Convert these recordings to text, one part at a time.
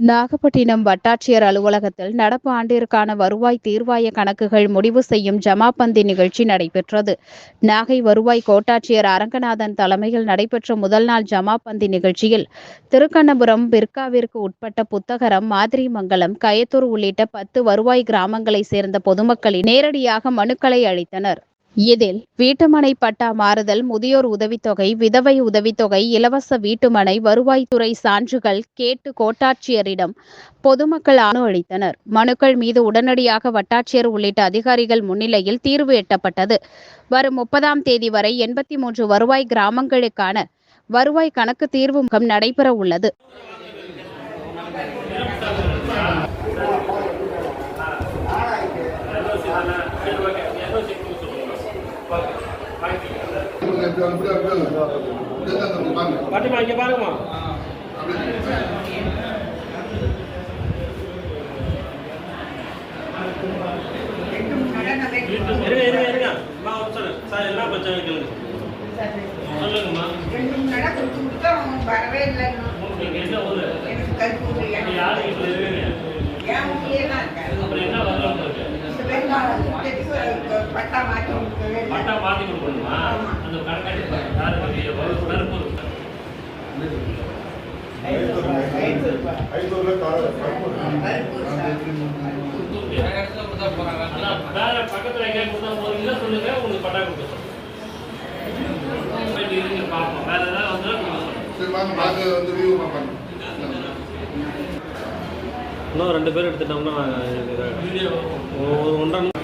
நாகப்பட்டினம் வட்டாட்சியர் அலுவலகத்தில் நடப்பு ஆண்டிற்கான வருவாய் தீர்வாய கணக்குகள் முடிவு செய்யும் ஜமாபந்தி நிகழ்ச்சி நடைபெற்றது. நாகை வருவாய் கோட்டாட்சியர் அரங்கநாதன் தலைமையில் நடைபெற்ற முதல் நாள் ஜமாபந்தி நிகழ்ச்சியில் திருக்கண்ணபுரம் பிர்காவிற்கு உட்பட்ட புத்தகரம் மாதிரிமங்கலம் கயத்தூர் உள்ளிட்ட பத்து வருவாய் கிராமங்களைச் சேர்ந்த பொதுமக்களின் நேரடியாக மனுக்களை அளித்தனர். இதில் வீட்டுமனை பட்டா மாறுதல் முதியோர் உதவித்தொகை விதவை உதவித்தொகை இலவச வீட்டுமனை வருவாய்த்துறை சான்றுகள் கேட்டு கோட்டாட்சியரிடம் பொதுமக்கள் ஆணு அளித்தனர். மனுக்கள் மீது உடனடியாக வட்டாட்சியர் உள்ளிட்ட அதிகாரிகள் முன்னிலையில் தீர்வு எட்டப்பட்டது. வரும் முப்பதாம் தேதி வரை எண்பத்தி மூன்று வருவாய் கிராமங்களுக்கான வருவாய் கணக்கு தீர்வு முகம் நடைபெற உள்ளது பாட்டிமா இங்க பாருங்கம்மா இருங்க இருங்க இருங்க அம்மா ஒரு சொல்லு சார் என்ன பிரச்சனை கேளுங்க சொல்லுங்கம்மா ரெண்டு நடை கொடுத்து கொடுத்தா அவன் வரவே இல்லைன்னு உங்களுக்கு என்ன ஊரு எனக்கு கருப்பு நீங்க யாரு வீட்டுல இருக்கீங்க என் வீட்டிலே தான் இருக்கேன் அப்புறம் என்ன வரல உங்களுக்கு இந்த வெள்ளாளத்துக்கு பட்டா மாற்றி. பட்டா மாத்தி கொடுக்கணுமா. அந்த கணக்காட்டி பக்கத்துல எங்கேயாவது போறீங்களா சொல்லுங்க உங்களுக்கு பட்டா கொடுக்க பார்ப்போம். வேற ஏதாவது வந்தா இன்னும் ரெண்டு பேர் எடுத்துட்டோம்னா வீடியோ ஒரு ஒன்றரை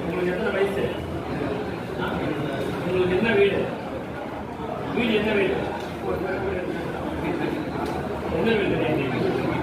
உங்களுக்கு எத்தனை வயசு? உங்களுக்கு என்ன வீடு? வீடு என்ன வீடு? என்ன வீடு?